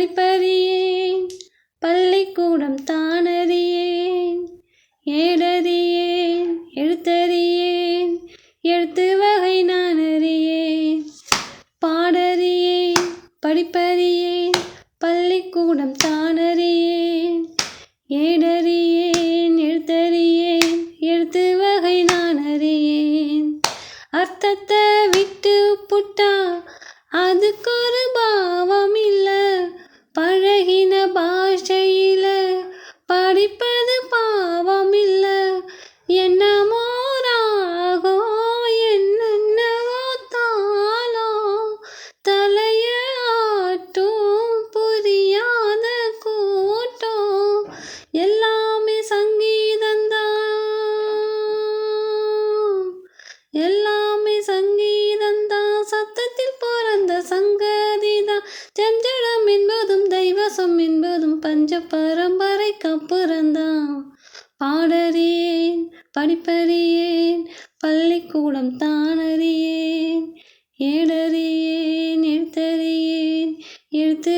படிப்பறியேன் பள்ளிக்கூடம் தானறியேன் ஏடறியேன் எழுத்தறியேன் எழுத்து வகை நான் அறியேன் பாடறியேன் படிப்பறியேன் பள்ளிக்கூடம் தானறியேன் ஏடறியேன் எழுத்தறியேன் எழுத்து வகை நான் அறியேன் அர்த்தத்தை விட்டு புட்டா. அதுக்கு ஒரு எல்லாமே சங்கீதந்தான் சத்தத்தில் பிறந்த சங்கதிதான் செஞ்சடம் என்பதும் தெய்வசம் என்பதும் பஞ்ச பரம்பரைக்கு பிறந்தான். பாடறியேன் படிப்பறியேன் பள்ளிக்கூடம் தானறியேன் ஏடறியேன் எழுத்தறியேன் எழுத்து